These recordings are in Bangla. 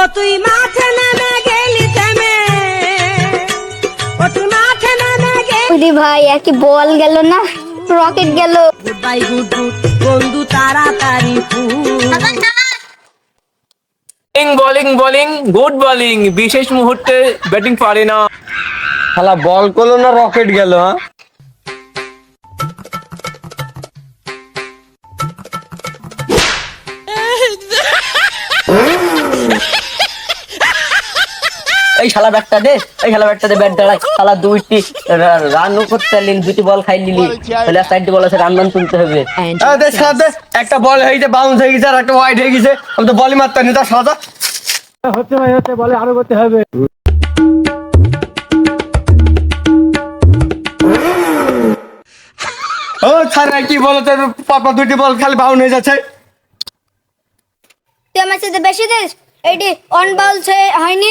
ও তুই মাঠে নেমে গেলি থেমে ও তুই মাঠে নেমে গেলি। ওরে ভাই একই বল গেল না? রকেট গেল। গুড বাই গুড গুড বন্ধু তাড়াতাড়ি bowling bowling bowling good bowling. বিশেষ মুহূর্তে ব্যাটিং পারে না। শালা বল করল না রকেট গেল হ্যাঁ? এই শালা ব্যাটটা দে এই শালা ব্যাটটা দে ব্যাট দাঁড়াই শালা দুইটি রানও করতে পারলিন দুটি বল খাই নিলি। তাহলে চারটি বল আছে রান রান তুলতে হবে। দে শালা দে একটা বল হয়ে গেছে বাউন্স হয়ে গেছে আর একটা ওয়াইড হয়ে গেছে। আমি তো বলই মারতে নি তার সাদা হচ্ছে ভাই হচ্ছে বলে আরও করতে হবে। ও ছাড়া কি বলো তোর পাপা দুটি বল খালি বাউন্ড হয়ে যাচ্ছে। তুই আমার সাথে বেশি দিস? এইটি অন বল হয়নি?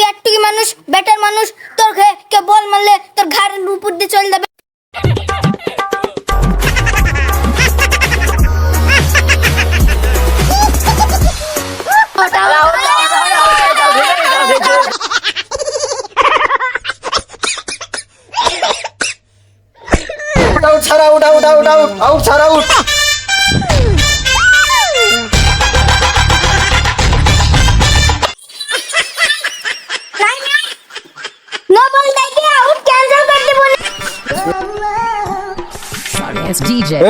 তুই একটুকি মানুষ বেটার মানুষ তোর কে বল মারলে তোর ঘাড়ের উপর দিয়ে চলে যাবে उठाओ छारा उठाओ उठाओ उठाओ आउट छारा उठ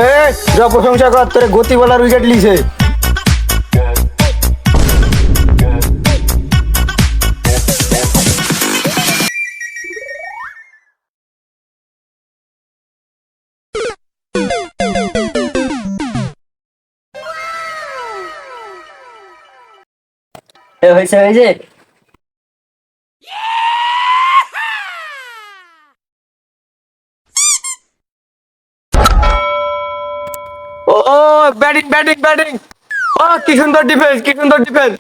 এ যা প্রশংসা কর তোর গতি উইকেট লিছে। হয়েছে হয়েছে। ও ব্যাটিং ব্যাটিং ব্যাটিং। ও কি সুন্দর ডিফেন্স কি সুন্দর ডিফেন্স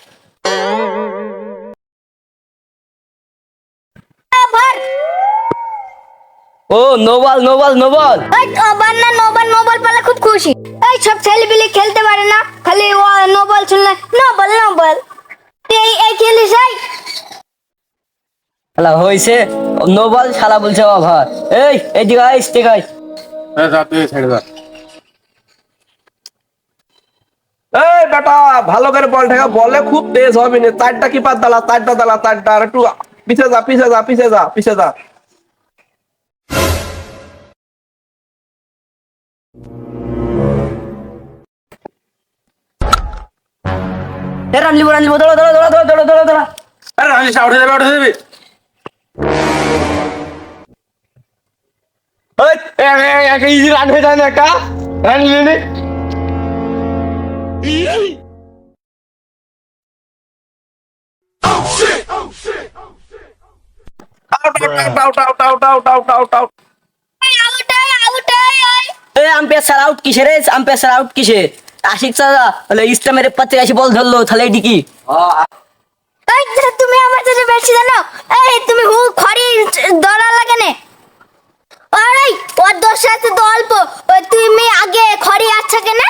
ও no ball no ball no ball. এই না নোবাল নোবাল খুব খুশি। এই সব ছেলেপিলে খেলতে পারে না। খালি ও নোবাল শুনলে নোবাল নোবাল। এই এই খেলিস এই। শালা হইছে নোবাল শালা বলছে ওভার এই এদিকে আয় এদিকে আয়। ছেড়ে দাও এই বেটা ভালো করে বল ঠেকা বলে খুব তেজ হবে না। চারটা কি পার দালা? চারটা দালা চারটা। আর একটু পিছে যা পিছে যা পিছে যা পিছে যা। এ রান লিবো রান লিবো দৌড়ো দৌড়ো দৌড়ো দৌড়ো দৌড়ো দৌড়ো দৌড়ো। আরে রানিস উঠে যাবে উঠে যাবে। ওই একটা ইজি রান হয়ে যায় না একটা রান ইসলামের পাত্রে এসে বল ধরলো, তাহলে এটি তুমি আমার সাথে বেশি জানো, এই তুমি হু খড়ি ধরা লাগে না। আরে, ওর দোষ আছে তুমি আগে খড়ি আচ্ছা কেন